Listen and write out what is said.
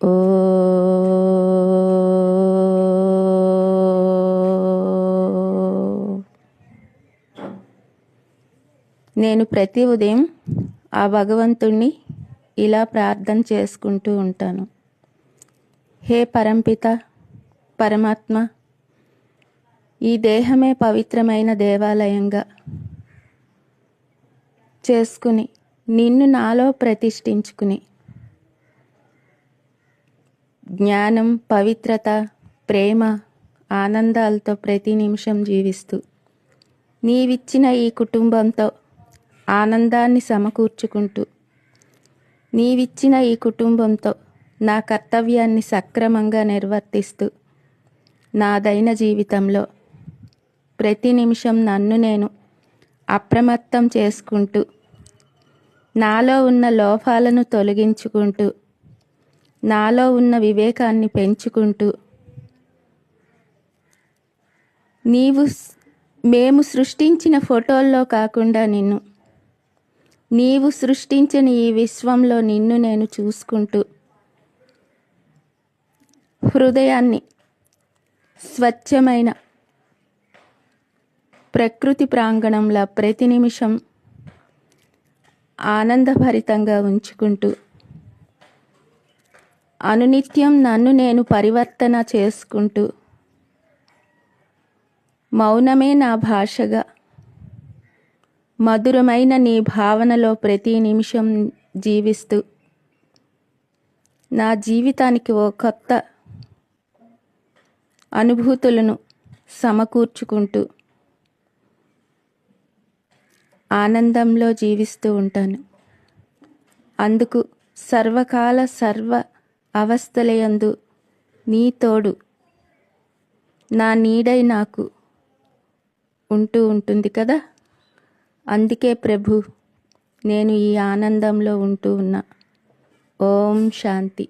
ఓ నేను ప్రతి ఉదయం ఆ భగవంతుణ్ణి ఇలా ప్రార్థన చేసుకుంటూ ఉంటాను. హే పరంపిత పరమాత్మ ఈ దేహమే పవిత్రమైన దేవాలయంగా చేసుకుని నిన్ను నాలో ప్రతిష్ఠించుకుని జ్ఞానం పవిత్రత ప్రేమ ఆనందాలతో ప్రతి నిమిషం జీవిస్తూ. నీవిచ్చిన ఈ కుటుంబంతో ఆనందాన్ని సమకూర్చుకుంటూ. నీవిచ్చిన ఈ కుటుంబంతో నా కర్తవ్యాన్ని సక్రమంగా నిర్వర్తిస్తూ. నాదైన జీవితంలో ప్రతి నిమిషం నన్ను నేను అప్రమత్తం చేసుకుంటూ నాలో ఉన్న లోపాలను తొలగించుకుంటూ నాలో ఉన్న వివేకాన్ని పెంచుకుంటూ నీవు మేము సృష్టించిన ఫోటోల్లో కాకుండా నిన్ను నీవు సృష్టించిన ఈ విశ్వంలో నిన్ను నేను చూసుకుంటూ హృదయాన్ని స్వచ్ఛమైన ప్రకృతి ప్రాంగణంలో ప్రతి నిమిషం ఆనందభరితంగా ఉంచుకుంటూ అనునిత్యం నన్ను నేను పరివర్తన చేసుకుంటూ మౌనమే నా భాషగా మధురమైన నీ భావనలో ప్రతి నిమిషం జీవిస్తూ నా జీవితానికి ఓ కొత్త అనుభూతులను సమకూర్చుకుంటూ ఆనందంలో జీవిస్తూ ఉంటాను. అందుకు సర్వకాల సర్వ అవస్థలయందు నీ తోడు నా నీడై నాకు ఉంటూ ఉంటుంది కదా? అందుకే ప్రభు నేను ఈ ఆనందంలో ఉంటూ ఉన్నా. ఓం శాంతి.